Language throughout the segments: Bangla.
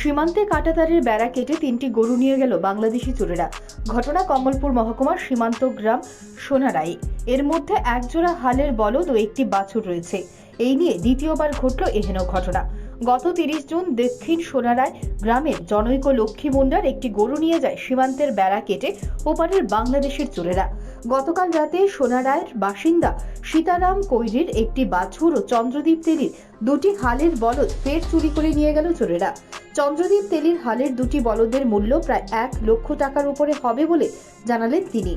সীমান্তে কাটাতারের বেড়া কেটে তিনটি গরু নিয়ে গেল বাংলাদেশি চোরেরা। ঘটনা কমলপুর মহকুমার সীমান্ত গ্রাম সোনারাই। এর মধ্যে একজোড়া হালের বলদ ও একটি বাছুর রয়েছে। এই নিয়ে দ্বিতীয়বার ঘটল এহেন ঘটনা। গত তিরিশ জুন দক্ষিণ সোনারায় গ্রামের জনৈক লক্ষ্মী মুন্ডার একটি গরু নিয়ে যায় সীমান্তের বেড়া কেটে ওপারের বাংলাদেশের চোরেরা। গতকাল রাতে সোনারায়ের বাসিন্দা সীতারাম কৈরির একটি বাছুর ও চন্দ্রদীপ তেরির দুটি হালের বলদ ফের চুরি করে নিয়ে গেল চোরেরা। চন্দ্রদীপ তেলির হালের দুটি বলদের মূল্য প্রায় এক লক্ষ টাকার উপরে হবে বলে জানালেন তিনি।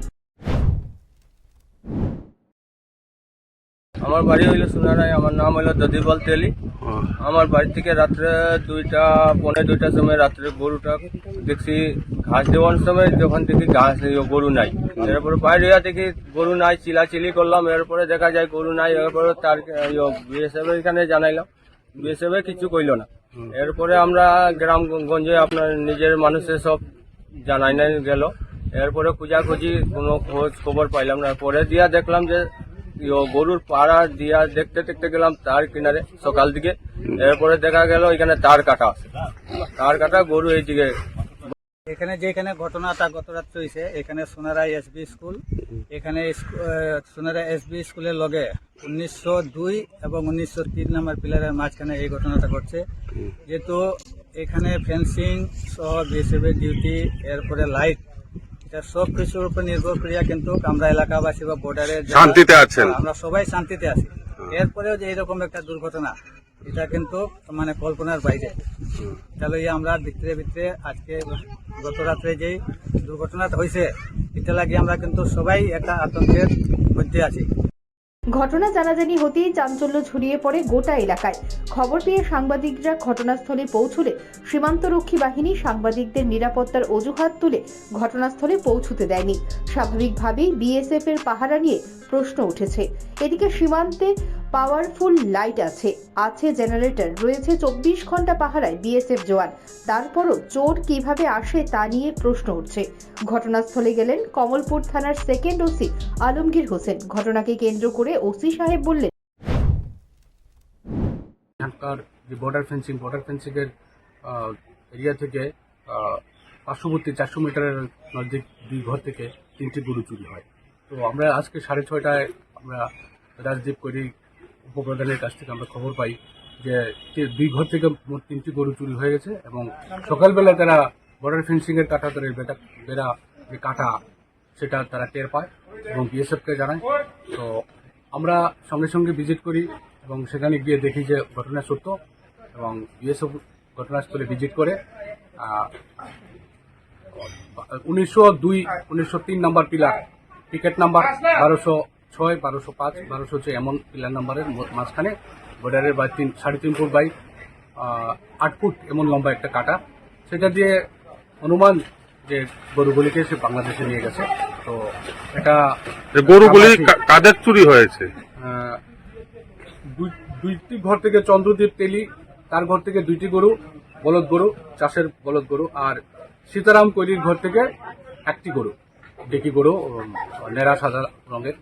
আমার বাড়ি হইল সোনারায় আমার নাম হইল দদিবল তেলি। আমার বাড়ি থেকে রাত্রে দুইটা পনেরো দুইটার সময় রাত্রে গরুটা দেখছি ঘাস দেওয়ার সময় যখন দেখি ঘাস গরু নাই। এরপরে বাইরে দেখি গরু নাই চিলাচিলি করলাম এরপরে দেখা যায় গরু নাই এরপরে তার বিএসএফ এখানে জানাইলাম। বিএসএফ কিছু কইল না। এরপরে আমরা গ্রামগঞ্জে আপনার নিজের মানুষের সব জানাই নাই গেল। এরপরে খোঁজাখুঁজি কোনো খোঁজ খবর পাইলাম না। পরে দিয়া দেখলাম যে গরুর পাড়া দিয়া দেখতে দেখতে গেলাম তার কিনারে সকাল দিকে। এরপরে দেখা গেল এখানে তার কাটা আছে। তার কাটা গরু এইদিকে এখানে যেখানে ঘটনাটা গত রাত্রে হয়েছে এখানে সোনারাই এসবি স্কুল এখানে সোনারাই এসবি স্কুলের লগে উনিশশো দুই এবং উনিশশো তিন নম্বর পিলারের মাঝখানে এই ঘটনাটা ঘটছে। যেহেতু এখানে ফেন্সিং সহ বিএসএফ ডিউটি এরপরে লাইট এটা সব কিছুর উপর নির্ভর করিয়া কিন্তু আমরা এলাকাবাসী বা বর্ডারে শান্তিতে আছেন। আমরা সবাই শান্তিতে আছি। এরপরেও যে এরকম একটা দুর্ঘটনা এটা কিন্তু মানে কল্পনার বাইরে। তাহলে আমরা ভিতরে ভিতরে আজকে গত রাত্রে যেই দুর্ঘটনাটা হয়েছে, এটা লাগে আমরা কিন্তু সবাই একটা আতঙ্কের মধ্যে আছি। ঘটনা জানাজানি হতেই চাঞ্চল্য ছড়িয়ে পড়ে গোটা এলাকায়। খবর পেয়ে সাংবাদিকরা ঘটনাস্থলে পৌঁছলে সীমান্তরক্ষী বাহিনী সাংবাদিকদের নিরাপত্তার অজুহাত তুলে ঘটনাস্থলে পৌঁছতে দেয়নি। স্বাভাবিকভাবেই বিএসএফ এর পাহারা নিয়ে প্রশ্ন উঠেছে। এদিকে সীমান্তে পাওয়ারফুল লাইট আছে। আছে জেনারেটর। রয়েছে চব্বিশ ঘণ্টা পাহারায় বিএসএফ জওয়ান। তারপরও চোর কীভাবে আসে তা নিয়ে প্রশ্ন উঠছে। ঘটনাস্থলে গেলেন কমলপুর থানার সেকেন্ড ওসি আলমগীর হোসেন। ঘটনাকে কেন্দ্র করে ওসি সাহেব বললেন বর্ডার ফেন্সিং বর্ডার ফেন্সিং এর এরিয়া থেকে পার্শ্ববর্তী চারশো মিটারের নজদিক দুই ঘর থেকে তিনটি গরু চুরি হয়। তো আমরা আজকে সাড়ে ছয়টায় আমরা রাজদীপ করি উপপ্রধানের কাছ থেকে আমরা খবর পাই যে দুই ঘর থেকে মোট তিনটি গরু চুরি হয়ে গেছে এবং সকালবেলা তারা বর্ডার এর কাটা তাদের বেটা বেড়া যে কাটা, সেটা তারা টের পায় এবং বিএসএফকে জানায়। তো আমরা সঙ্গে সঙ্গে ভিজিট করি এবং সেখানে গিয়ে দেখি যে ঘটনা সত্য এবং বিএসএফ ঘটনাস্থলে ভিজিট করে। উনিশশো দুই, উনিশশো তিন নাম্বার পিলার টিকিট নাম্বার বারোশো ছয় বারোশো পাঁচ বারোশো ছয় এমন পিলার নাম্বারের মাঝখানে বর্ডারের বাই তিন সাড়ে তিন ফুট বাই আট ফুট এমন লম্বা একটা কাটা। সেটা দিয়ে অনুমান যে গরুগুলিকে সে বাংলাদেশে নিয়ে গেছে। তো এটা যে গরুগুলি কাদের চুরি হয়েছে? দুই- দুইটি ঘর থেকে চন্দ্রদীপ তেলি তার ঘর থেকে দুইটি গরু বলদ গরু চাষের বলদ গরু আর সীতারাম কৈরির ঘর থেকে একটি গরু ডেকি গরু নেড়া সাদা রঙের।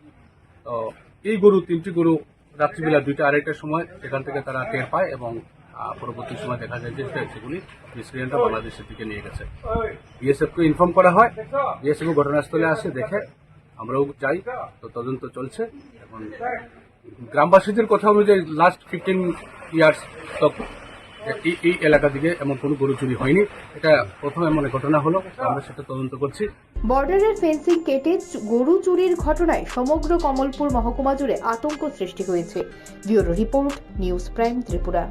এই গরু, তিনটি গরু রাত্রিবেলা দুইটা আড়াইটার সময় এখান থেকে তারা টের পায় এবং পরবর্তী সময় দেখা যায় যে সেগুলি মিসক্রিয়েন্টরা বাংলাদেশের দিকে নিয়ে গেছে। বিএসএফকে ইনফর্ম করা হয়। বিএসএফ ঘটনাস্থলে আসে, দেখে আমরাও যাই, তো তদন্ত চলছে। এবং গ্রামবাসীদের কথা অনুযায়ী লাস্ট ফিফটিন ইয়ার্স তক এই এলাকা দিকে এমন কোনো গরু চুরি হয়নি। এটা প্রথম এমন ঘটনা হলো। আমরা সেটা তদন্ত করছি। বর্ডারের ফেন্সিং কেটে গরু চুরির ঘটনায় সমগ্র কমলপুর মহকুমা জুড়ে আতঙ্ক সৃষ্টি হয়েছে। Bureau report, news prime Tripura.